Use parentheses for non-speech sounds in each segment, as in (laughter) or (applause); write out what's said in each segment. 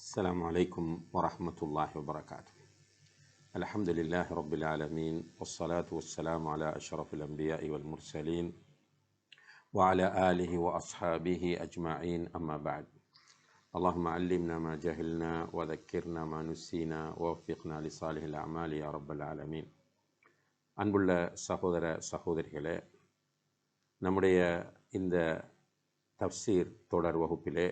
السلام عليكم ورحمة الله وبركاته الحمد لله رب العالمين والصلاة والسلام على أشرف الأنبياء والمرسلين وعلى آله وأصحابه أجمعين أما بعد اللهم علمنا ما جهلنا وذكرنا ما نسينا ووفقنا لصالح الأعمال يا رب العالمين அன்புள்ள சகோதர சகோதரிகளே நம்முடைய இந்த தப்சீர் தொடர் வகுப்பிலே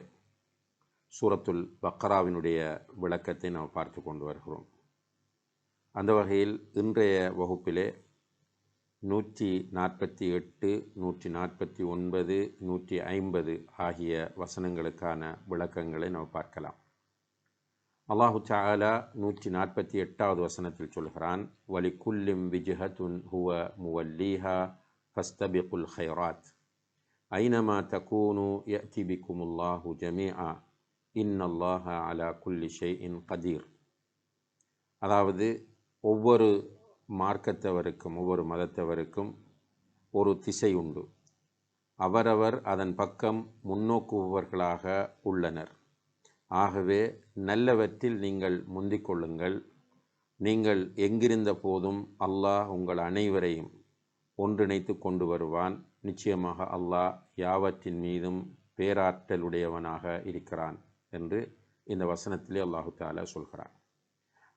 சூரத்துல் பக்ராவினுடைய விளக்கத்தை நாம் பார்த்து கொண்டு வருகிறோம். அந்த வகையில் இன்றைய வகுப்பிலே நூற்றி நாற்பத்தி எட்டு நூற்றி நாற்பத்தி ஒன்பது நூற்றி ஐம்பது ஆகிய வசனங்களுக்கான விளக்கங்களை நாம் பார்க்கலாம். அல்லாஹு சாலா நூற்றி நாற்பத்தி எட்டாவது வசனத்தில் சொல்கிறான் வலி குல்லிம் விஜுஹத்துன் ஹுவ முவல்லீஹா ஃபஸ்தபிகுல் ஹைராத். ஐனமா தகூனு எத்திபிக்குமுல்லாஹு ஜமீஆ. இன்னல்லாஹ அலா குல்லி இன் கதீர். அதாவது ஒவ்வொரு மார்க்கத்தவருக்கும் ஒவ்வொரு மதத்தவருக்கும் ஒரு திசை உண்டு. அவரவர் அதன் பக்கம் முன்னோக்குபவர்களாக உள்ளனர். ஆகவே நல்லவற்றில் நீங்கள் முந்திக் கொள்ளுங்கள். நீங்கள் எங்கிருந்த போதும் அல்லாஹ் உங்கள் அனைவரையும் ஒன்றிணைத்து கொண்டு வருவான். நிச்சயமாக அல்லாஹ் யாவற்றின் மீதும் பேராற்றலுடையவனாக இருக்கிறான். என்று இந்த வசனத்திலே அல்லாஹு தாலா சொல்கிறான்.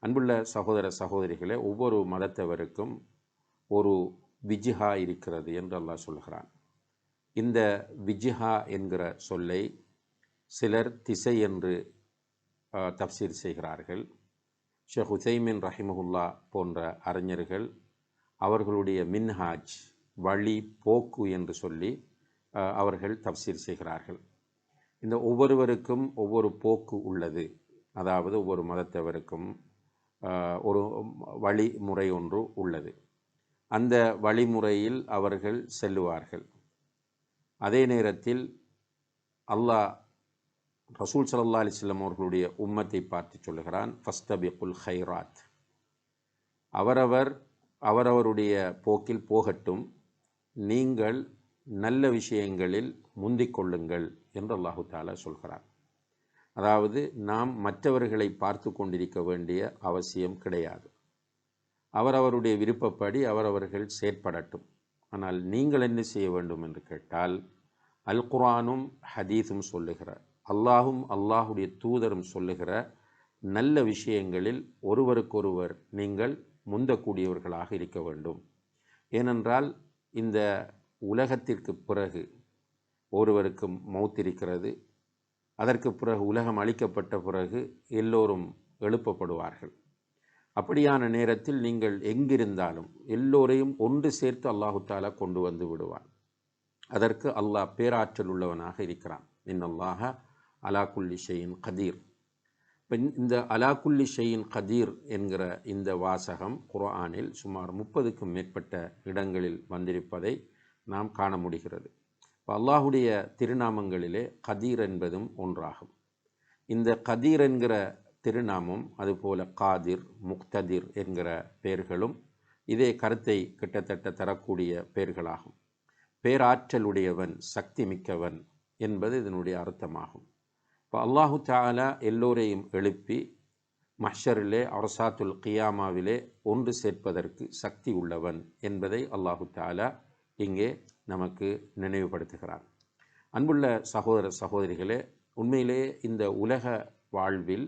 அன்புள்ள சகோதர சகோதரிகளே ஒவ்வொரு மதத்தவருக்கும் ஒரு விஜிஹா இருக்கிறது என்று அல்லாஹ் சொல்கிறான். இந்த விஜிஹா என்கிற சொல்லை சிலர் திசை என்று தப்சீர் செய்கிறார்கள். ஷேக் ஹுசைமின் ரஹிமஹுல்லா போன்ற அறிஞர்கள் அவர்களுடைய மின்ஹாஜ் வழி போக்கு என்று சொல்லி அவர்கள் தப்சீர் செய்கிறார்கள். இந்த ஒவ்வொருவருக்கும் ஒவ்வொரு போக்கு உள்ளது. அதாவது ஒவ்வொரு மதத்தவருக்கும் ஒரு வழிமுறை ஒன்று உள்ளது. அந்த வழிமுறையில் அவர்கள் செல்லுவார்கள். அதே நேரத்தில் அல்லாஹ் ரசூல் சல்லா அலிஸ்லம் அவர்களுடைய உம்மத்தை பார்த்து சொல்லுகிறான் ஃபஸ்தபிகுல் ஹைராத் அவரவர் அவரவருடைய போக்கில் போகட்டும் நீங்கள் நல்ல விஷயங்களில் முந்திக் கொள்ளுங்கள் என்று அல்லாஹு தாலா சொல்கிறார் அதாவது நாம் மற்றவர்களை பார்த்து கொண்டிருக்க வேண்டிய அவசியம் கிடையாது. அவரவருடைய விருப்பப்படி அவரவர்கள் செயற்படட்டும். ஆனால் நீங்கள் என்ன செய்ய வேண்டும் என்று கேட்டால் அல் குரானும் ஹதீஸும் சொல்லுகிற அல்லாஹும் அல்லாஹுடைய தூதரும் சொல்லுகிற நல்ல விஷயங்களில் ஒருவருக்கொருவர் நீங்கள் முந்தக்கூடியவர்களாக இருக்க வேண்டும். ஏனென்றால் இந்த உலகத்திற்கு பிறகு ஒருவருக்கு மௌத்திருக்கிறது அதற்கு பிறகு உலகம் அளிக்கப்பட்ட பிறகு எல்லோரும் எழுப்பப்படுவார்கள். அப்படியான நேரத்தில் நீங்கள் எங்கிருந்தாலும் எல்லோரையும் ஒன்று சேர்த்து அல்லாஹு தாலா கொண்டு வந்து விடுவான். அதற்கு அல்லாஹ் பேராற்றல் உள்ளவனாக இருக்கிறான். இன்னல்லாஹ அலாக்குல்லி ஷெயின் கதீர். இப்போ இந்த அலாக்குல்லி ஷெயின் கதீர் என்கிற இந்த வாசகம் குர்ஆனில் சுமார் முப்பதுக்கும் மேற்பட்ட இடங்களில் வந்திருப்பதை நாம் காண முடிகிறது. இப்போ அல்லாஹுடைய திருநாமங்களிலே கதீர் என்பதும் ஒன்றாகும். இந்த கதீர் என்கிற திருநாமம் அதுபோல காதிர் முக்ததிர் என்கிற பெயர்களும் இதே கருத்தை கிட்டத்தட்ட தரக்கூடிய பெயர்களாகும். பேராற்றலுடையவன் சக்தி மிக்கவன் என்பது இதனுடைய அர்த்தமாகும். இப்போ அல்லாஹு தாலா எல்லோரையும் எழுப்பி மஹ்ஷரிலே அரசாத்துல் கியாமாவிலே ஒன்று சேர்ப்பதற்கு சக்தி உள்ளவன் என்பதை அல்லாஹு தாலா இங்கே நமக்கு நினைவுபடுத்துகிறான் அன்புள்ள சகோதர சகோதரிகளே உண்மையிலே இந்த உலக வாழ்வில்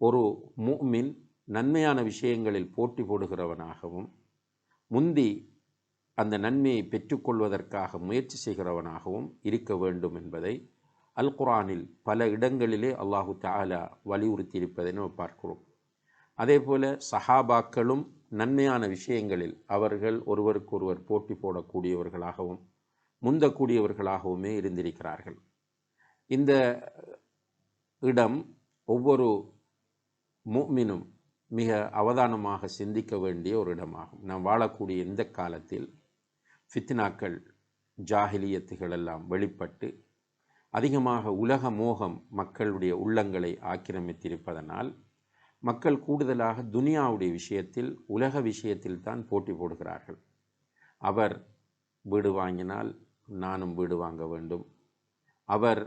ஒரு மூமின் நன்மையான விஷயங்களில் போட்டி போடுகிறவனாகவும் முந்தி அந்த நன்மையை பெற்றுக்கொள்வதற்காக முயற்சி செய்கிறவனாகவும் இருக்க வேண்டும் என்பதை அல் குரானில் பல இடங்களிலே அல்லாஹு தாலா வலியுறுத்தியிருப்பதை நம்ம பார்க்கிறோம். அதே போல் சஹாபாக்களும் நன்மையான விஷயங்களில் அவர்கள் ஒருவருக்கொருவர் போட்டி போடக்கூடியவர்களாகவும் முந்தக்கூடியவர்களாகவுமே இருந்திருக்கிறார்கள். இந்த இடம் ஒவ்வொரு மூமினும் மிக அவதானமாக சிந்திக்க வேண்டிய ஒரு இடமாகும். நாம் வாழக்கூடிய இந்த காலத்தில் ஃபித்னாக்கள் ஜாகிலியத்துகள் எல்லாம் வெளிப்பட்டு அதிகமாக உலக மோகம் மக்களுடைய உள்ளங்களை ஆக்கிரமித்திருப்பதனால் மக்கள் கூடுதலாக துனியாவுடைய விஷயத்தில் உலக விஷயத்தில் தான் போட்டி போடுகிறார்கள். அவர் வீடு வாங்கினால் நானும் வீடு வாங்க வேண்டும். அவர்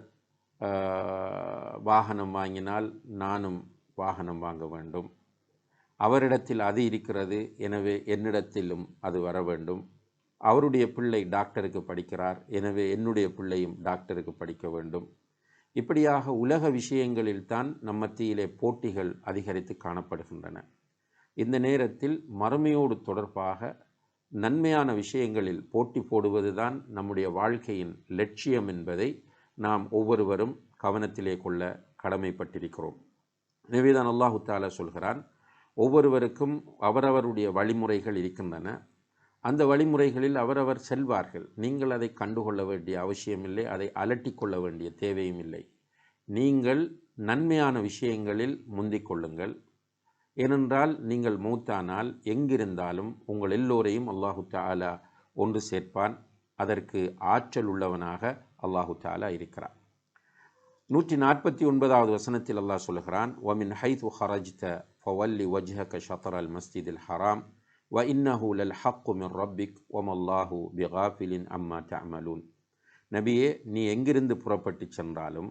வாகனம் வாங்கினால் நானும் வாகனம் வாங்க வேண்டும். அவரிடத்தில் அது இருக்கிறது எனவே என்னிடத்திலும் அது வர வேண்டும். அவருடைய பிள்ளை டாக்டருக்கு படிக்கிறார் எனவே என்னுடைய பிள்ளையும் டாக்டருக்கு படிக்க வேண்டும். இப்படியாக உலக விஷயங்களில் தான் நம் மத்தியிலே போட்டிகள் அதிகரித்து காணப்படுகின்றன. இந்த நேரத்தில் மறுமையோடு தொடர்பாக நன்மையான விஷயங்களில் போட்டி போடுவதுதான் நம்முடைய வாழ்க்கையின் லட்சியம் என்பதை நாம் ஒவ்வொருவரும் கவனத்திலே கொள்ள கடமைப்பட்டிருக்கிறோம். எனவேதான் அல்லாஹு தாலா சொல்கிறான் ஒவ்வொருவருக்கும் அவரவருடைய வழிமுறைகள் இருக்கின்றன. அந்த வழிமுறைகளில் அவரவர் செல்வார்கள். நீங்கள் அதை கண்டுகொள்ள வேண்டிய அவசியமில்லை. அதை அலட்டிக் கொள்ள வேண்டிய தேவையும் இல்லை. நீங்கள் நன்மையான விஷயங்களில் முந்திக் கொள்ளுங்கள். ஏனென்றால் நீங்கள் மூத்தானால் எங்கிருந்தாலும் உங்கள் எல்லோரையும் அல்லாஹு தாலா ஒன்று சேர்ப்பான். அதற்கு ஆற்றல் உள்ளவனாக அல்லாஹு தாலா இருக்கிறான். நூற்றி நாற்பத்தி ஒன்பதாவது வசனத்தில் அல்லாஹ் சொல்கிறான் ஒமின் ஹைத் ஹரஜ்த ஃபவல்லி வஜ்ஹக ஷத்தர் அல் மஸ்ஜித் ஹராம். வ இன்னஹு லல் ஹக்கு மின் ரப்பிக் ஒமல்லாஹு பிகாஃபிலின் அம்மா தஅமலூன் நபியே நீ எங்கிருந்து புறப்பட்டு சென்றாலும்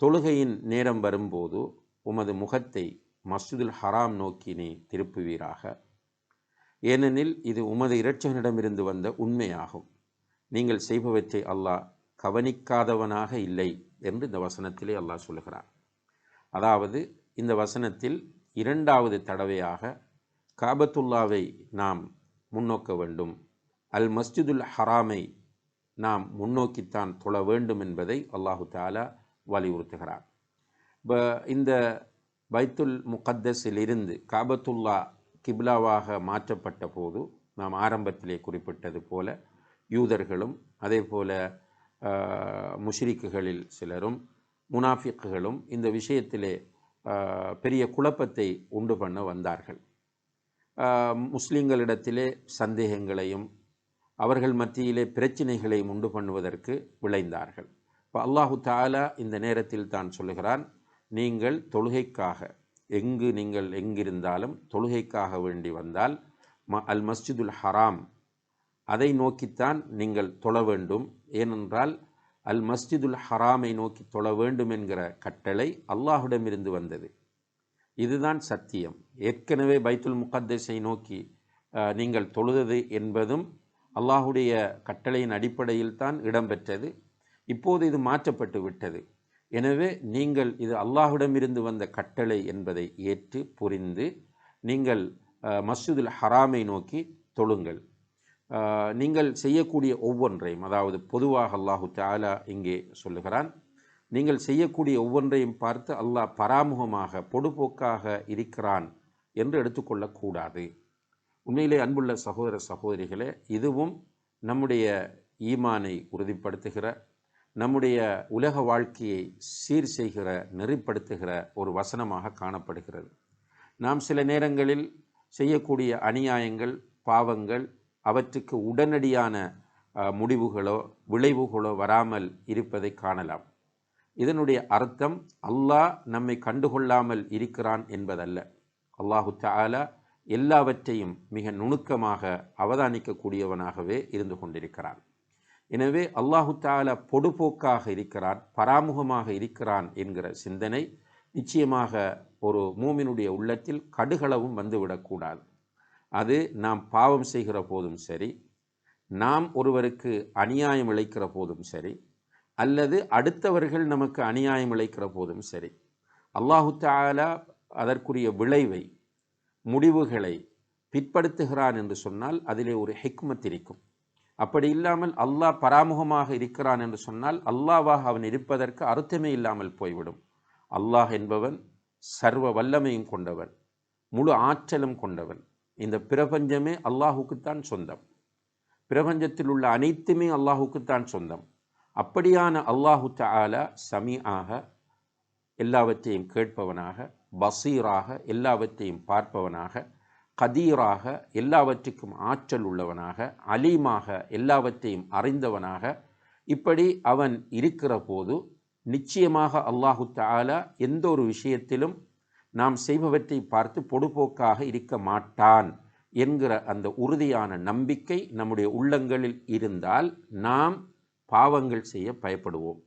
தொழுகையின் நேரம் வரும்போது உமது முகத்தை மஸ்ஜிதுல் ஹராம் நோக்கி நீ திருப்புவீராக. ஏனெனில் இது உமது இரட்சகனிடமிருந்து வந்த உண்மையாகும். நீங்கள் செய்பவற்றை அல்லாஹ் கவனிக்காதவனாக இல்லை என்று இந்த வசனத்திலே அல்லாஹ் சொல்கிறார் அதாவது இந்த வசனத்தில் இரண்டாவது தடவையாக காபத்துல்லாவை நாம் முன்னோக்க வேண்டும். அல் மஸ்ஜிதுல் ஹராமை நாம் முன்னோக்கித்தான் தொழ வேண்டும் என்பதை அல்லாஹு தாலா வலியுறுத்துகிறார். இப்போ இந்த பைத்துல் முகத்தஸில் இருந்து காபத்துல்லா கிப்லாவாக மாற்றப்பட்ட போது நாம் ஆரம்பத்திலே குறிப்பிட்டது போல யூதர்களும் அதே போல முஷ்ரிக்குகளில் சிலரும் முனாஃபிக்குகளும் இந்த விஷயத்திலே பெரிய குழப்பத்தை உண்டு பண்ண வந்தார்கள். முஸ்லீம்களிடத்திலே சந்தேகங்களையும் அவர்கள் மத்தியிலே பிரச்சினைகளையும் உண்டு பண்ணுவதற்கு விளைந்தார்கள் இப்போ அல்லாஹு தாலா இந்த நேரத்தில் தான் சொல்லுகிறான் நீங்கள் தொழுகைக்காக எங்கு நீங்கள் எங்கிருந்தாலும் தொழுகைக்காக வேண்டி வந்தால் ம அல் மஸ்ஜிதுல் ஹராம் அதை நோக்கித்தான் நீங்கள் தொழ வேண்டும். ஏனென்றால் அல் மஸ்ஜிதுல் ஹராமை நோக்கி தொழ வேண்டும் என்கிற கட்டளை அல்லாஹுடமிருந்து வந்தது. இதுதான் சத்தியம். ஏற்கனவே பைத்துல் முகத்தஸை நோக்கி நீங்கள் தொழுதது என்பதும் அல்லாஹுடைய கட்டளையின் அடிப்படையில் தான் இடம்பெற்றது. இப்போது இது மாற்றப்பட்டு விட்டது. எனவே நீங்கள் இது அல்லாஹுடமிருந்து வந்த கட்டளை என்பதை ஏற்று புரிந்து நீங்கள் அஹ், மஸ்ஜிதுல் ஹராமை நோக்கி தொழுங்கள். நீங்கள் செய்யக்கூடிய ஒவ்வொன்றையும் அதாவது பொதுவாக அல்லாஹு தாலா இங்கே சொல்லுகிறான் நீங்கள் செய்யக்கூடிய ஒவ்வொன்றையும் பார்த்து அல்லாஹ் பராமுகமாக பொடுபோக்காக இருக்கிறான் என்று எடுத்துக்கொள்ளக்கூடாது. உண்மையிலே அன்புள்ள சகோதர சகோதரிகளே இதுவும் நம்முடைய ஈமானை உறுதிப்படுத்துகிற நம்முடைய உலக வாழ்க்கையை சீர் செய்கிற நெறிப்படுத்துகிற ஒரு வசனமாக காணப்படுகிறது. நாம் சில நேரங்களில் செய்யக்கூடிய அநியாயங்கள் பாவங்கள் அவற்றுக்கு உடனடியான முடிவுகளோ விளைவுகளோ வராமல் இருப்பதை காணலாம். இதனுடைய அர்த்தம் அல்லாஹ் நம்மை கண்டுகொள்ளாமல் இருக்கிறான் என்பதல்ல. அல்லாஹு தாலா எல்லாவற்றையும் மிக நுணுக்கமாக அவதானிக்கக்கூடியவனாகவே இருந்து கொண்டிருக்கிறான். எனவே அல்லாஹு தாலா பொடுபோக்காக இருக்கிறான் பராமுகமாக இருக்கிறான் என்கிற சிந்தனை நிச்சயமாக ஒரு மூமினுடைய உள்ளத்தில் கடுகளவும் வந்துவிடக்கூடாது அது நாம் பாவம் செய்கிற போதும் சரி நாம் ஒருவருக்கு அநியாயம் இழைக்கிற போதும் சரி அல்லது அடுத்தவர்கள் நமக்கு அநியாயம் இழைக்கிற போதும் சரி. அல்லாஹு தாலா அதற்குரிய விளைவை முடிவுகளை பிற்படுத்துகிறான் என்று சொன்னால் அதிலே ஒரு ஹெக்மத் இருக்கும். அப்படி இல்லாமல் அல்லாஹ் பராமுகமாக இருக்கிறான் என்று சொன்னால் அல்லாவாக அவன் இருப்பதற்கு அர்த்தமே இல்லாமல் போய்விடும். அல்லாஹ் என்பவன் சர்வ வல்லமையும் கொண்டவன் முழு ஆற்றலும் கொண்டவன். இந்த பிரபஞ்சமே அல்லாஹுக்குத்தான் சொந்தம். பிரபஞ்சத்தில் உள்ள அனைத்துமே அல்லாஹுக்குத்தான் சொந்தம். அப்படியான அல்லாஹு தாலா சமீஆக எல்லாவற்றையும் கேட்பவனாக பசீராக எல்லாவற்றையும் பார்ப்பவனாக கதீராக எல்லாவற்றுக்கும் ஆற்றல் உள்ளவனாக அலீமாக எல்லாவற்றையும் அறிந்தவனாக இப்படி அவன் இருக்கிற போது நிச்சயமாக அல்லாஹு தாலா எந்த ஒரு விஷயத்திலும் நாம் செய்பவற்றை பார்த்து பொடுபோக்காக இருக்க மாட்டான் என்கிற அந்த உறுதியான நம்பிக்கை நம்முடைய உள்ளங்களில் இருந்தால் நாம் பாவங்கள் செய்ய பயப்படுவோம்.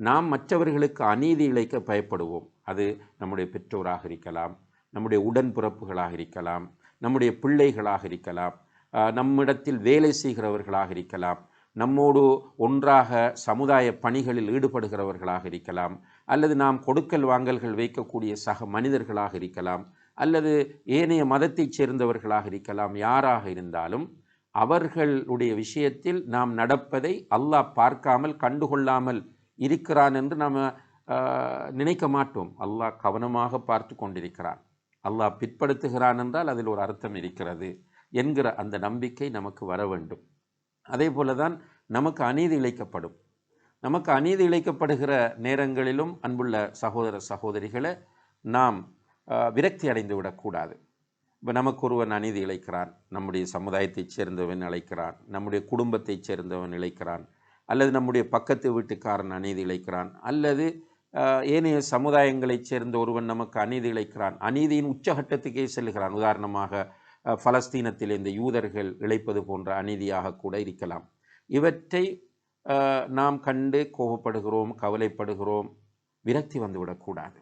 நாம் மற்றவர்களுக்கு அநீதி இழைக்க பயப்படுவோம். அது நம்முடைய பெற்றோராக இருக்கலாம் நம்முடைய உடன்பிறப்புகளாக இருக்கலாம் நம்முடைய பிள்ளைகளாக இருக்கலாம் நம்மிடத்தில் வேலை செய்கிறவர்களாக இருக்கலாம் நம்மோடு ஒன்றாக சமுதாய பணிகளில் ஈடுபடுகிறவர்களாக இருக்கலாம் அல்லது நாம் கொடுக்கல் வாங்கல்கள் வைக்கக்கூடிய சக மனிதர்களாக இருக்கலாம் அல்லது ஏனைய மதத்தைச் சேர்ந்தவர்களாக இருக்கலாம் யாராக இருந்தாலும் அவர்களுடைய விஷயத்தில் நாம் நடப்பதை அல்லாஹ் பார்க்காமல் கண்டுகொள்ளாமல் இருக்கிறான் என்று நாம் நினைக்க மாட்டோம். அல்லாஹ் கவனமாக பார்த்து கொண்டிருக்கிறான். அல்லாஹ் பிற்படுத்துகிறான் என்றால் அதில் ஒரு அர்த்தம் இருக்கிறது என்கிற அந்த நம்பிக்கை நமக்கு வர வேண்டும். அதே போல தான் நமக்கு அநீதி இழைக்கப்படும். நமக்கு அநீதி இழைக்கப்படுகிற நேரங்களிலும் அன்புள்ள சகோதர சகோதரிகளை நாம் விரக்தி அடைந்து விடக்கூடாது. இப்போ நமக்கு ஒருவன் அநீதி இழைக்கிறான் நம்முடைய சமுதாயத்தைச் சேர்ந்தவன் இழைக்கிறான் நம்முடைய குடும்பத்தைச் சேர்ந்தவன் இழைக்கிறான் அல்லது நம்முடைய பக்கத்து வீட்டுக்காரன் அநீதி இழைக்கிறான் அல்லது ஏனைய சமுதாயங்களைச் சேர்ந்த ஒருவன் நமக்கு அநீதி இழைக்கிறான் அநீதியின் உச்சகட்டத்துக்கே செல்கிறான். உதாரணமாக பலஸ்தீனத்தில் இந்த யூதர்கள் இழைப்பது போன்ற அநீதியாக கூட இருக்கலாம். இவற்றை நாம் கண்டு கோபப்படுகிறோம் கவலைப்படுகிறோம் விரக்தி வந்துவிடக்கூடாது.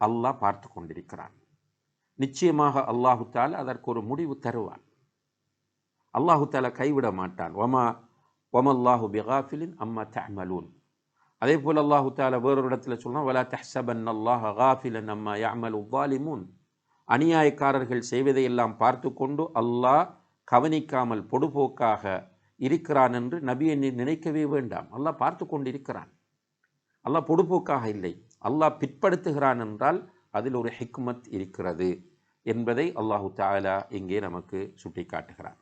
அல்லாஹ் பார்த்து கொண்டிருக்கிறான். நிச்சயமாக அல்லாஹு தால் அதற்கு ஒரு முடிவு தருவான். அல்லாஹு கைவிட மாட்டான். ஒமா ஒமல்லாஹு பிகாஃபிலின் அம்மா தஹ்மலூன் அதே போல் அல்லாஹு தால வேறொரு இடத்துல சொல்லலாம் வலா தஹ்சபன் அல்லாஹ் காஃபிலன் அம்மா யாமல் உவாலிமூன் அநியாயக்காரர்கள் செய்வதையெல்லாம் பார்த்து கொண்டு அல்லாஹ் கவனிக்காமல் பொடுபோக்காக இருக்கிறான் என்று நபியை நினைக்கவே வேண்டாம். அல்லாஹ் பார்த்து கொண்டு இருக்கிறான் அல்லாஹ் பொடுபோக்காக இல்லை. அல்லாஹ் பிற்படுத்துகிறான் என்றால் அதில் ஒரு ஹிக்மத் இருக்கிறது. என்பதை அல்லாஹு தாலா இங்கே நமக்கு சுட்டிக்காட்டுகிறான்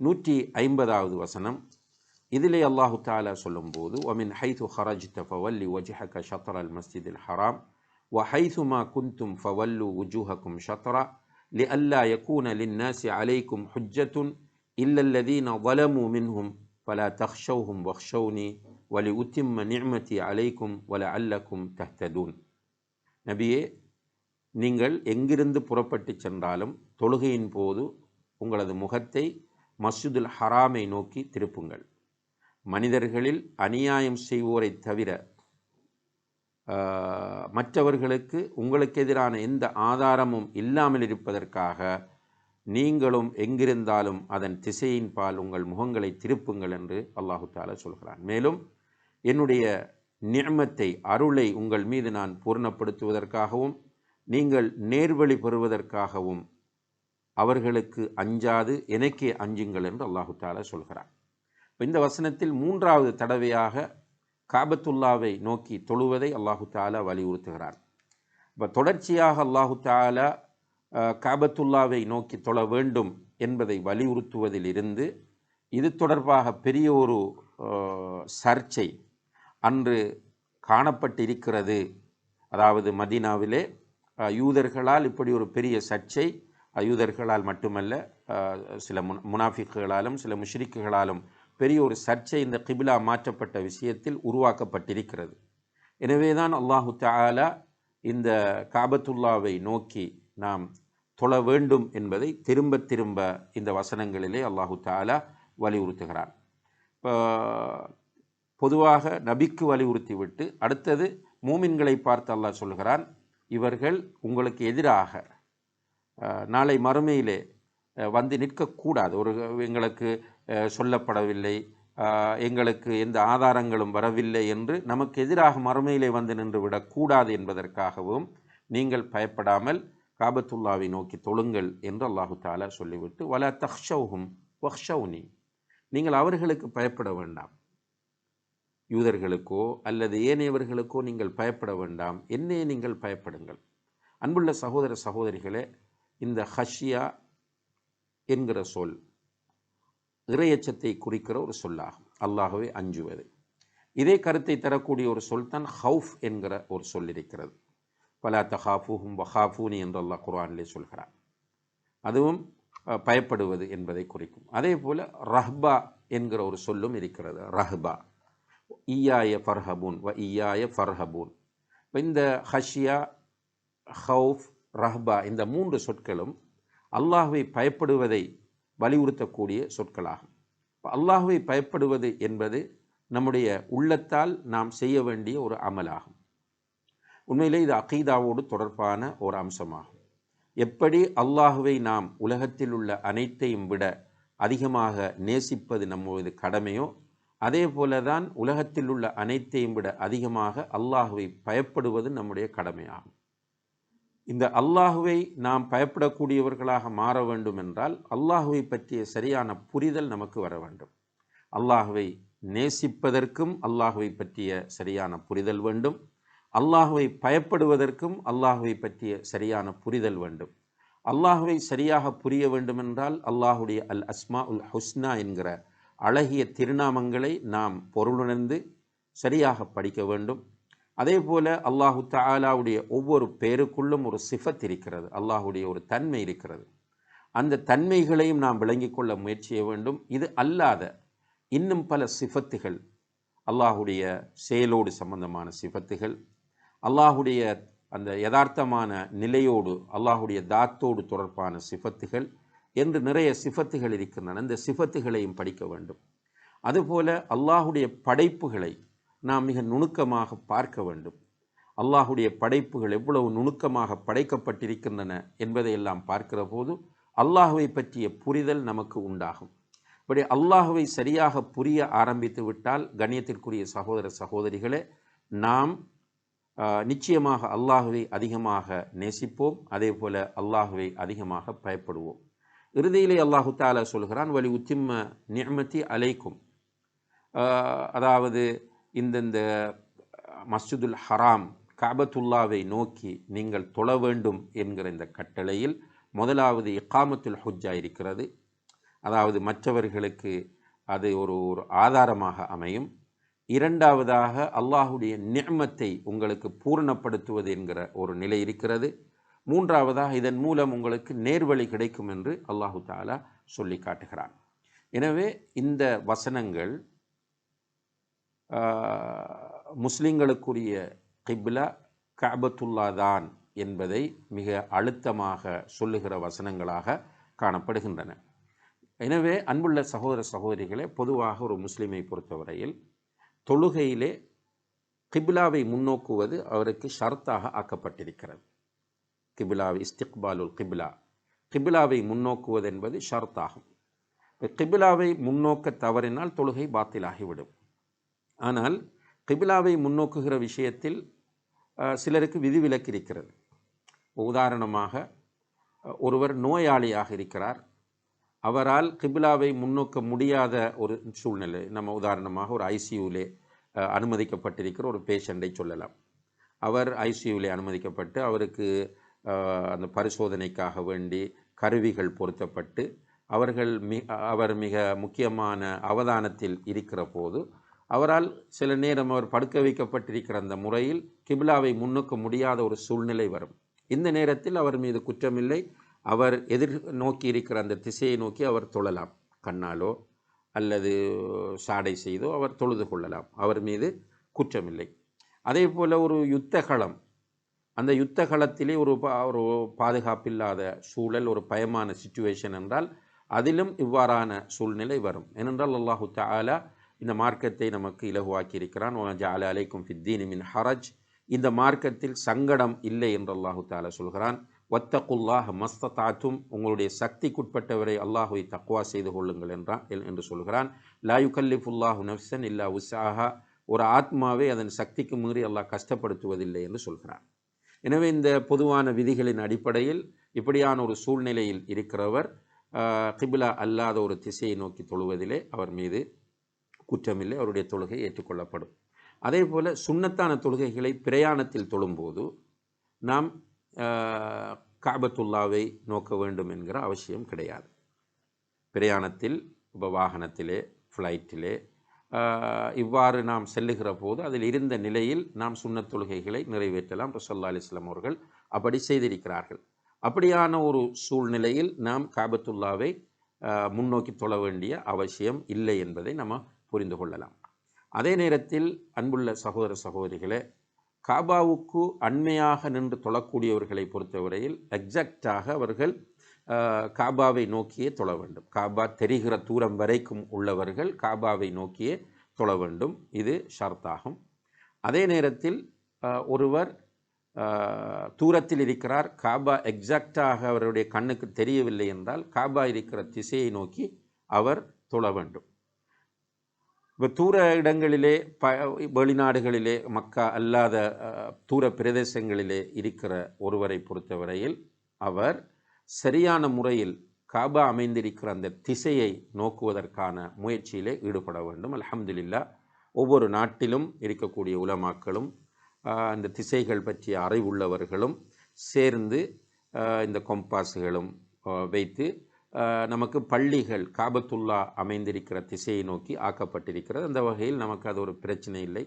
நூற்றி ஐம்பதாவது வசனம் இதிலே அல்லாஹு தாலா சொல்லும்போது ஒமின் ஹைது ஹரஜ்த ஃபவல்லி வஜ்ஹக ஷத்ர அல் மஸ்ஜித் அல் ஹராம் وحيثما كنتم فولوا وجوهكم شطرا لئلا يكون للناس عليكم حجة إلا الذين ظلموا منهم فلا تخشوهم واخشوني ولأتم نعمتي عليكم ولعلكم تهتدون நபியே நீங்கள் எங்கிருந்து புறப்பட்டு சென்றாலும் தொழுகையின் போது உங்களது முகத்தை மஸ்ஜிதுல் ஹராமை நோக்கி திருப்புங்கள். மனிதர்களில் அநியாயம் செய்வோரைத் தவிர மற்றவர்களுக்கு உங்களுக்கு எதிரான எந்த ஆதாரமும் இல்லாமல் இருப்பதற்காக நீங்களும் எங்கிருந்தாலும் அதன் திசையின் பால் உங்கள் முகங்களை திருப்புங்கள் என்று அல்லாஹு தாலா சொல்கிறான். மேலும் என்னுடைய நியமத்தை அருளை உங்கள் மீது நான் பூர்ணப்படுத்துவதற்காகவும் நீங்கள் நேர்வழி பெறுவதற்காகவும் அவர்களுக்கு அஞ்சாது எனக்கே அஞ்சுங்கள் என்று அல்லாஹு தாலா சொல்கிறார் இந்த வசனத்தில் மூன்றாவது தடவையாக காபத்துல்லாவை நோக்கி தொழுவதை அல்லாஹு தாலா வலியுறுத்துகிறார். இப்போ தொடர்ச்சியாக அல்லாஹு தாலா காபத்துல்லாவை நோக்கி தொழ வேண்டும் என்பதை வலியுறுத்துவதிலிருந்து இது தொடர்பாக பெரிய ஒரு சர்ச்சை அன்று காணப்பட்டிருக்கிறது. அதாவது மதீனாவிலே யூதர்களால் இப்படி ஒரு பெரிய சர்ச்சை யூதர்களால் மட்டுமல்ல சில முன் முனாஃபிக்குகளாலும் சில முஷ்ரிக்குகளாலும் பெரிய ஒரு சர்ச்சை இந்த கிபிலா மாற்றப்பட்ட விஷயத்தில் உருவாக்கப்பட்டிருக்கிறது. எனவே தான் அல்லாஹு தாலா இந்த காபத்துல்லாவை நோக்கி நாம் தொழ வேண்டும் என்பதை திரும்ப திரும்ப இந்த வசனங்களிலே அல்லாஹு தாலா வலியுறுத்துகிறான். இப்போ பொதுவாக நபிக்கு வலியுறுத்தி விட்டு அடுத்தது மூமின்களை பார்த்து அல்லாஹ் சொல்கிறான் இவர்கள் உங்களுக்கு எதிராக நாளை மறுமையிலே வந்து நிற்கக்கூடாது. ஒரு எங்களுக்கு சொல்லப்படவில்லை எங்களுக்கு எந்த ஆதாரங்களும் வரவில்லை என்று நமக்கு எதிராக மறுமையிலே வந்து நின்று விடக்கூடாது என்பதற்காகவும் நீங்கள் பயப்படாமல் காபத்துல்லாவை நோக்கி தொழுங்கள் என்று அல்லாஹு தாலா சொல்லிவிட்டு வல தஹ்ஷவுஹும் வஹ்ஷவுனி நீங்கள் அவர்களுக்கு பயப்பட வேண்டாம். யூதர்களுக்கோ அல்லது ஏனையவர்களுக்கோ நீங்கள் பயப்பட வேண்டாம். என்னே நீங்கள் பயப்படுங்கள். அன்புள்ள சகோதர சகோதரிகளே இந்த ஹஷியா என்கிற சொல் இறையச்சத்தை குறிக்கிற ஒரு சொல்லாகும். அல்லாகவே அஞ்சுவது. இதே கருத்தை தரக்கூடிய ஒரு சொல் தான் ஹவுஃப் என்கிற ஒரு சொல் இருக்கிறது. பலா தஹாஃபூஹும் வஹாஃபூனி என்று அல்லாஹ் குர்ஆனிலே சொல்கிறான். அதுவும் பயப்படுவது என்பதை குறிக்கும். அதே போல் ரஹ்பா என்கிற ஒரு சொல்லும் இருக்கிறது. ரஹ்பா. ஈயாய ஃபர்ஹபூன் வ ஈயாய ஃபர்ஹபூன். இந்த ஹஷியா ஹவுஃப் ரஹ்பா இந்த மூன்று சொற்களும் அல்லாஹுவை பயப்படுவதை வலியுறுத்தக்கூடிய சொற்களாகும். அல்லாஹுவை பயப்படுவது என்பது நம்முடைய உள்ளத்தால் நாம் செய்ய வேண்டிய ஒரு அமலாகும். உண்மையிலே இது அகீதாவோடு தொடர்பான ஒரு அம்சமாகும். எப்படி அல்லாஹுவை நாம் உலகத்தில் உள்ள அனைத்தையும் விட அதிகமாக நேசிப்பது நம்முடைய கடமையோ அதே போல தான் உலகத்தில் உள்ள அனைத்தையும் விட அதிகமாக அல்லாஹுவை பயப்படுவது நம்முடைய கடமையாகும். இந்த அல்லாஹுவை நாம் பயப்படக்கூடியவர்களாக மாற வேண்டும் என்றால் அல்லாஹுவை பற்றிய சரியான புரிதல் நமக்கு வர வேண்டும். அல்லாஹுவை நேசிப்பதற்கும் அல்லாஹுவை பற்றிய சரியான புரிதல் வேண்டும். அல்லாஹுவை பயப்படுவதற்கும் அல்லாஹுவை பற்றிய சரியான புரிதல் வேண்டும். அல்லாஹுவை சரியாக புரிய வேண்டுமென்றால் அல்லாஹுடைய அல் அஸ்மா உல் ஹுஸ்னா என்கிற அழகிய திருநாமங்களை நாம் பொருளுணர்ந்து சரியாக படிக்க வேண்டும். அதே போல் அல்லாஹு தாலாவுடைய ஒவ்வொரு பேருக்குள்ளும் ஒரு சிஃபத் இருக்கிறது. அல்லாஹுடைய ஒரு தன்மை இருக்கிறது. அந்த தன்மைகளையும் நாம் விளங்கிக் கொள்ள முயற்சிய வேண்டும். இது அல்லாத இன்னும் பல சிஃபத்துகள். அல்லாஹுடைய செயலோடு சம்பந்தமான சிஃபத்துகள். அல்லாஹுடைய அந்த யதார்த்தமான நிலையோடு அல்லாஹுடைய தாத்தோடு தொடர்பான சிஃபத்துகள். என்று நிறைய சிஃபத்துகள் இருக்கின்றன. இந்த சிஃபத்துகளையும் படிக்க வேண்டும். அதுபோல அல்லாஹுடைய படைப்புகளை நாம் மிக நுணுக்கமாக பார்க்க வேண்டும். அல்லாஹுடைய படைப்புகள் எவ்வளவு நுணுக்கமாக படைக்கப்பட்டிருக்கின்றன என்பதையெல்லாம் பார்க்கிற போது அல்லாஹுவை பற்றிய புரிதல் நமக்கு உண்டாகும். இப்படி அல்லாஹுவை சரியாக புரிய ஆரம்பித்து விட்டால் கண்ணியத்திற்குரிய சகோதர சகோதரிகளே நாம் நிச்சயமாக அல்லாஹுவை அதிகமாக நேசிப்போம். அதே போல அல்லாஹுவை அதிகமாக பயப்படுவோம். இறுதியிலே அல்லாஹு தாலா சொல்கிறான் வலி உத்திம்ம நியமத்தி அலைக்கும். அதாவது இந்தந்த மஸ்ஜிதுல் ஹராம் காபத்துல்லாவை நோக்கி நீங்கள் தொழ வேண்டும் என்கிற இந்த கட்டளையில் முதலாவது இக்காமத்துல் ஹுஜ்ஜா இருக்கிறது. அதாவது மற்றவர்களுக்கு அது ஒரு ஒரு ஆதாரமாக அமையும். இரண்டாவதாக அல்லாஹுடைய நியமத்தை உங்களுக்கு பூரணப்படுத்துவது என்கிற ஒரு நிலை இருக்கிறது. மூன்றாவதாக இதன் மூலம் உங்களுக்கு நேர்வழி கிடைக்கும் என்று அல்லாஹு தாலா சொல்லி காட்டுகிறான். எனவே இந்த வசனங்கள் முஸ்லிம்களுக்குரிய கிப்லா கபத்துல்லா தான் என்பதை மிக அழுத்தமாக சொல்லுகிற வசனங்களாக காணப்படுகின்றன. எனவே அன்புள்ள சகோதர சகோதரிகளே பொதுவாக ஒரு முஸ்லீமை பொறுத்தவரையில் தொழுகையிலே கிப்லாவை முன்னோக்குவது அவருக்கு ஷர்த்தாக ஆக்கப்பட்டிருக்கிறது. கிபிலாவை இஸ்திக்பாலுல் கிபிலா. கிபிலாவை முன்னோக்குவது என்பது ஷர்த்தாகும் கிபிலாவை முன்னோக்க தவறினால் தொழுகை பாத்திலாகிவிடும். ஆனால் கிபிலாவை முன்னோக்குகிற விஷயத்தில் சிலருக்கு விதிவிலக்கு இருக்கிறது உதாரணமாக ஒருவர் நோயாளியாக இருக்கிறார். அவரால் கிபிலாவை முன்னோக்க முடியாத ஒரு சூழ்நிலை நம்ம உதாரணமாக ஒரு ஐசியூலே அனுமதிக்கப்பட்டிருக்கிற ஒரு பேஷண்ட்டை சொல்லலாம். அவர் ஐசியூவில் அனுமதிக்கப்பட்டு அவருக்கு அந்த பரிசோதனைக்காக வேண்டி கருவிகள் பொருத்தப்பட்டு அவர்கள் மி அவர் மிக முக்கியமான அவதானத்தில் இருக்கிற போது அவரால் சில நேரம் அவர் படுக்க வைக்கப்பட்டிருக்கிற அந்த முறையில் கிபிலாவை முன்னுக்க முடியாத ஒரு சூழ்நிலை வரும். இந்த நேரத்தில் அவர் மீது குற்றமில்லை. அவர் எதிர் நோக்கி இருக்கிற அந்த திசையை நோக்கி அவர் தொழலாம். கண்ணாலோ அல்லது சாடை செய்தோ அவர் தொழுது கொள்ளலாம். அவர் மீது குற்றமில்லை. அதே போல் ஒரு யுத்த களம் அந்த யுத்த காலத்திலே ஒரு பா ஒரு பாதுகாப்பில்லாத சூழல் ஒரு பயமான சுச்சுவேஷன் என்றால் அதிலும் இவ்வாறான சூழ்நிலை வரும். ஏனென்றால் அல்லாஹு தாலா இந்த மார்க்கத்தை நமக்கு இலகுவாக்கி இருக்கிறான் ஜால அலைக்கும் ஃபித்தீன் மின் ஹரஜ். இந்த மார்க்கத்தில் சங்கடம் இல்லை என்று அல்லாஹு தாலா சொல்கிறான். ஒத்தகுல்லாஹ் மஸ்தத்தாத்தும் உங்களுடைய சக்திக்குட்பட்டவரை அல்லாஹுவை தக்குவா செய்து கொள்ளுங்கள் என்றான் என்று சொல்கிறான். லாயு கல்லிஃபுல்லாஹு நஃப்சன் இல்லா உசாஹா ஒரு ஆத்மாவை அதன் சக்திக்கு மீறி அல்லாஹ் கஷ்டப்படுத்துவதில்லை என்று சொல்கிறான். எனவே இந்த பொதுவான விதிகளின் அடிப்படையில் இப்படியான ஒரு சூழ்நிலையில் இருக்கிறவர் கிபிலா அல்லாத ஒரு திசையை நோக்கி தொழுவதிலே அவர் மீது குற்றமில்லை அவருடைய தொழுகை ஏற்றுக்கொள்ளப்படும். அதே போல் சுண்ணத்தான தொழுகைகளை பிரயாணத்தில் தொழும்போது நாம் காபத்துல்லாவை நோக்க வேண்டும் என்கிற அவசியம் கிடையாது. பிரயாணத்தில் இப்போ வாகனத்திலே ஃப்ளைட்டிலே இவ்வாறு நாம் செல்லுகிற போது அதில் இருந்த நிலையில் நாம் சுண்ணத் தொழுகைகளை நிறைவேற்றலாம். ரசல்லா அலிஸ்லாம் அவர்கள் அப்படி செய்திருக்கிறார்கள். அப்படியான ஒரு சூழ்நிலையில் நாம் காபத்துல்லாவை முன்னோக்கி தொழ வேண்டிய அவசியம் இல்லை என்பதை நம்ம புரிந்து கொள்ளலாம். அதே நேரத்தில் அன்புள்ள சகோதர சகோதரிகளே காபாவுக்கு அண்மையாக நின்று தொழக்கூடியவர்களை பொறுத்தவரையில் எக்ஸாக்டாக அவர்கள் காபாவை நோக்கியே தொழ வேண்டும். காபா தெரிகிற தூரம் வரைக்கும் உள்ளவர்கள் காபாவை நோக்கியே தொழ வேண்டும். இது ஷர்த்தாகும். அதே நேரத்தில் ஒருவர் தூரத்தில் இருக்கிறார். காபா எக்ஸாக்டாக அவருடைய கண்ணுக்கு தெரியவில்லை என்றால் காபா இருக்கிற திசையை நோக்கி அவர் தொழ வேண்டும். இப்போ தூர இடங்களிலே ப வெளிநாடுகளிலே மக்கா அல்லாத தூர பிரதேசங்களிலே இருக்கிற ஒருவரை பொறுத்தவரையில் அவர் சரியான முறையில் காபா அமைந்திருக்கிற அந்த திசையை நோக்குவதற்கான முயற்சியிலே ஈடுபட வேண்டும். அலமதுல்லா ஒவ்வொரு நாட்டிலும் இருக்கக்கூடிய உலமாக்களும் அந்த திசைகள் பற்றிய அறிவுள்ளவர்களும் சேர்ந்து இந்த கொம்பாஸுகளும் வைத்து நமக்கு பள்ளிகள் காபத்துல்லா அமைந்திருக்கிற திசையை நோக்கி ஆக்கப்பட்டிருக்கிறது. அந்த வகையில் நமக்கு அது ஒரு பிரச்சனை இல்லை.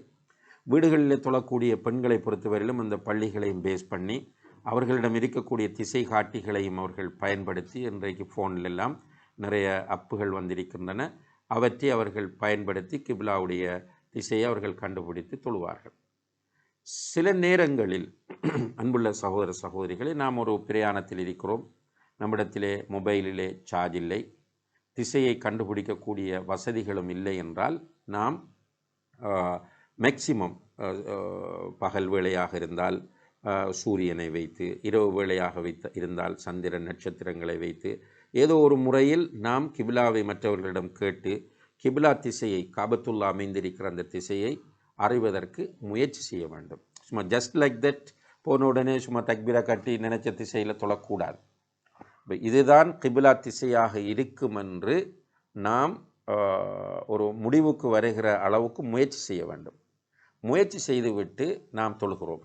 வீடுகளில் தொழக்கூடிய பெண்களை பொறுத்தவரையிலும் அந்த பள்ளிகளையும் பேஸ் பண்ணி அவர்களிடம் இருக்கக்கூடிய திசை காட்டிகளையும் அவர்கள் பயன்படுத்தி இன்றைக்கு ஃபோன்லெல்லாம் நிறைய அப்புகள் வந்திருக்கின்றன. அவற்றை அவர்கள் பயன்படுத்தி கிப்லாவுடைய திசையை அவர்கள் கண்டுபிடித்து தொழுவார்கள். சில நேரங்களில் (clears throat) அன்புள்ள சகோதர சகோதரிகளை நாம் ஒரு பிரயாணத்தில் இருக்கிறோம். நம்மிடத்திலே மொபைலிலே சார்ஜ் இல்லை. திசையை கண்டுபிடிக்கக்கூடிய வசதிகளும் இல்லை என்றால் நாம் மேக்சிமம் பகல் வேளையாக இருந்தால் சூரியனை வைத்து இரவு வேளையாக வைத்து இருந்தால் சந்திரன் நட்சத்திரங்களை வைத்து ஏதோ ஒரு முறையில் நாம் கிபிலாவை மற்றவர்களிடம் கேட்டு கிபிலா திசையை காபத்துல்லா அமைந்திருக்கிற அந்த திசையை அறிவதற்கு முயற்சி செய்ய வேண்டும். சும்மா ஜஸ்ட் லைக் தட் போன உடனே சும்மா தக்பீரா கட்டி நினைச்ச திசையில் தொழக்கூடாது. இதுதான் கிபிலா திசையாக இருக்கும் என்று நாம் ஒரு முடிவுக்கு வருகிற அளவுக்கு முயற்சி செய்ய வேண்டும். முயற்சி செய்துவிட்டு நாம் தொழுகிறோம்.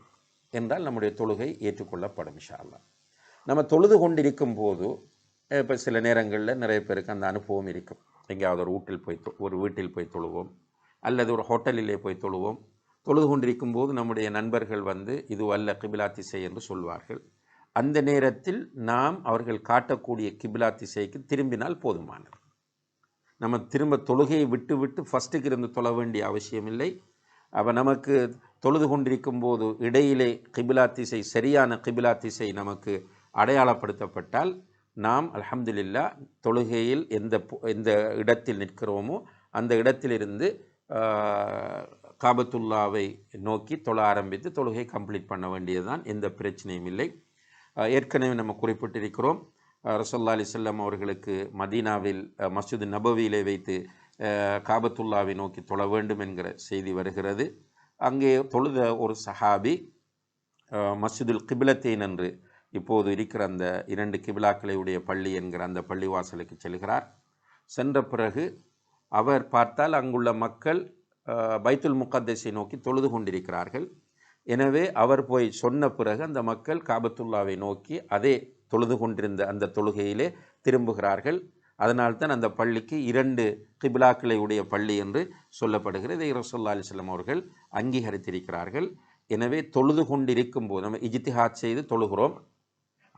என்றால் நம்முடைய தொழுகை ஏற்றுக்கொள்ளப்படும் இன்ஷா நம்ம தொழுது கொண்டிருக்கும் போது இப்போ சில நேரங்களில் நிறைய பேருக்கு அந்த அனுபவம் இருக்கும். எங்கேயாவது ஒரு வீட்டில் போய் தொ- ஒரு வீட்டில் போய் தொழுவோம் அல்லது ஒரு ஹோட்டலிலே போய் தொழுவோம். தொழுது கொண்டிருக்கும் போது நம்முடைய நண்பர்கள் வந்து இது அல்ல கிபிலா திசை என்று சொல்வார்கள். அந்த நேரத்தில் நாம் அவர்கள் காட்டக்கூடிய கிபிலா திசைக்கு திரும்பினால் போதுமானது. நம்ம திரும்ப தொழுகையை விட்டு விட்டு ஃபஸ்ட்டுக்கு இருந்து தொழ வேண்டிய அவசியமில்லை. அப்போ நமக்கு தொழுது கொண்டிருக்கும் போது இடையிலே கிபிலா திசை சரியான கிபிலா திசை நமக்கு அடையாளப்படுத்தப்பட்டால் நாம் அலமதுல்லா தொழுகையில் எந்த எந்த இடத்தில் நிற்கிறோமோ அந்த இடத்திலிருந்து காபத்துல்லாவை நோக்கி தொழ ஆரம்பித்து தொழுகை கம்ப்ளீட் பண்ண வேண்டியதுதான். எந்த பிரச்சனையும் இல்லை. ஏற்கனவே நம்ம குறிப்பிட்டிருக்கிறோம் ஆஹ், ரசல்லா அலிசல்லாம் அவர்களுக்கு மதீனாவில் ஆஹ், மஸ்ஜித் நபவியிலே வைத்து காபத்துல்லாவை நோக்கி தொழ வேண்டும் என்கிற செய்தி வருகிறது. அங்கே தொழுத ஒரு சஹாபி ஆஹ், மஸ்ஜிதுல் கிபிலத்தேன் என்று இப்போது இருக்கிற அந்த இரண்டு கிபிலாக்களை உடைய பள்ளி என்கிற அந்த பள்ளிவாசலுக்கு செல்கிறார். சென்ற பிறகு அவர் பார்த்தால் அங்குள்ள மக்கள் பைத்துல் முகத்தஸை நோக்கி தொழுது கொண்டிருக்கிறார்கள். எனவே அவர் போய் சொன்ன பிறகு அந்த மக்கள் காபத்துல்லாவை நோக்கி அதே தொழுது கொண்டிருந்த அந்த தொழுகையிலே திரும்புகிறார்கள். அதனால்தான் அந்த பள்ளிக்கு இரண்டு கிபிலாக்களை உடைய பள்ளி என்று சொல்லப்படுகிறது. இதை ரசோல்லா அலிஸ்லாம் அவர்கள் அங்கீகரித்திருக்கிறார்கள். எனவே தொழுது கொண்டிருக்கும் போது நம்ம இஜித்திஹாத் செய்து தொழுகிறோம்.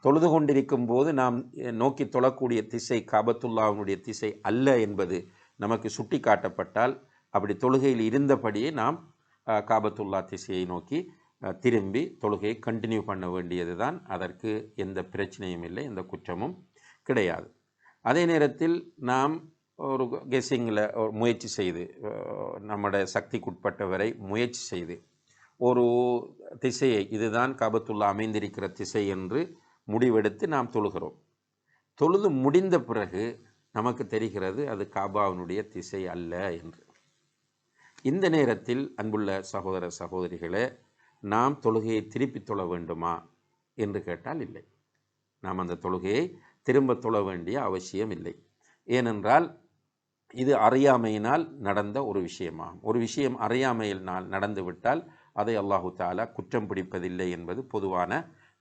தொழுது கொண்டிருக்கும் போது நாம் நோக்கி தொழக்கூடிய திசை காபத்துல்லாவினுடைய திசை அல்ல என்பது நமக்கு சுட்டி காட்டப்பட்டால் அப்படி தொழுகையில் இருந்தபடியே நாம் காபத்துல்லா திசையை நோக்கி திரும்பி தொழுகையை கண்டினியூ பண்ண வேண்டியது தான் அதற்கு எந்த பிரச்சனையும் இல்லை எந்த குற்றமும் கிடையாது. அதே நேரத்தில் நாம் ஒரு கெஸ்ஸிங்கில் முயற்சி செய்து நம்முடைய சக்திக்குட்பட்டவரை முயற்சி செய்து ஒரு திசையை இதுதான் காபத்துல்லா அமைந்திருக்கிற திசை என்று முடிவெடுத்து நாம் தொழுகிறோம். தொழுது முடிந்த பிறகு நமக்கு தெரிகிறது அது காபாவினுடைய திசை அல்ல என்று. இந்த நேரத்தில் அன்புள்ள சகோதர சகோதரிகளே நாம் தொழுகையை திருப்பி தொழ வேண்டுமா என்று கேட்டால் இல்லை. நாம் அந்த தொழுகையை திரும்ப தொழ வேண்டிய அவசியம் இல்லை. ஏனென்றால் இது அறியாமையினால் நடந்த ஒரு விஷயமாகும். ஒரு விஷயம் அறியாமையினால் நடந்துவிட்டால் அதை அல்லாஹு தாலா குற்றம் பிடிப்பதில்லை என்பது பொதுவான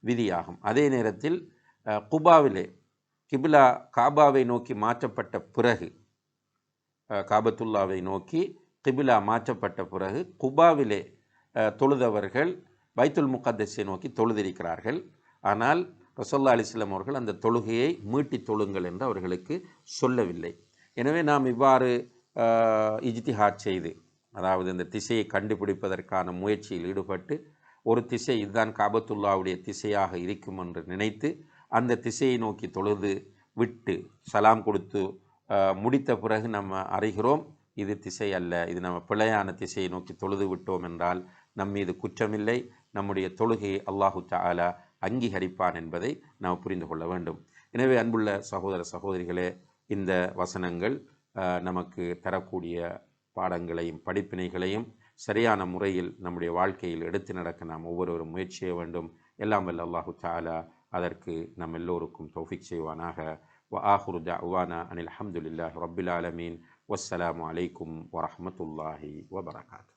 விதியாகும். அதே நேரத்தில் குபாவிலே கிபிலா காபாவை நோக்கி மாற்றப்பட்ட பிறகு காபத்துல்லாவை நோக்கி கிபிலா மாற்றப்பட்ட பிறகு குபாவிலே தொழுதவர்கள் பைத்துல் முகத்தஸை நோக்கி தொழுதிருக்கிறார்கள். ஆனால் ரசோல்லா அலிஸ்லாம் அவர்கள் அந்த தொழுகையை மீட்டி தொழுங்கள் என்று அவர்களுக்கு சொல்லவில்லை. எனவே நாம் இவ்வாறு இஜ்திஹாத் செய்து அதாவது இந்த திசையை கண்டுபிடிப்பதற்கான முயற்சியில் ஈடுபட்டு ஒரு திசை இதுதான் காபத்துல்லாவுடைய திசையாக இருக்கும் என்று நினைத்து அந்த திசையை நோக்கி தொழுது விட்டு சலாம் கொடுத்து முடித்த பிறகு நம்ம அறிகிறோம் இது திசை அல்ல இது நம்ம பிழையான திசையை நோக்கி தொழுது விட்டோம் என்றால் நம் மீது குற்றமில்லை நம்முடைய தொழுகையை அல்லாஹு தாலா அங்கீகரிப்பான் என்பதை நாம் புரிந்து கொள்ள வேண்டும். எனவே அன்புள்ள சகோதர சகோதரிகளே இந்த வசனங்கள் நமக்கு தரக்கூடிய பாடங்களையும் படிப்பினைகளையும் சரியான முறையில் நம்முடைய வாழ்க்கையில் எடுத்து நடக்க நாம் ஒவ்வொருவரும் முயற்சி செய்ய வேண்டும். எல்லாம் வல்ல அல்லாஹு தாலா அதற்கு நம் எல்லோருக்கும் தௌஃபிக் செய்வானாக. வ ஆஹுரு தவானா அனில் அஹமதுல்லாஹ் ரபில் ஆலமீன். வஸ்ஸலாம் அலைக்கும் வரமத்துல்லாஹி வபரகாத்.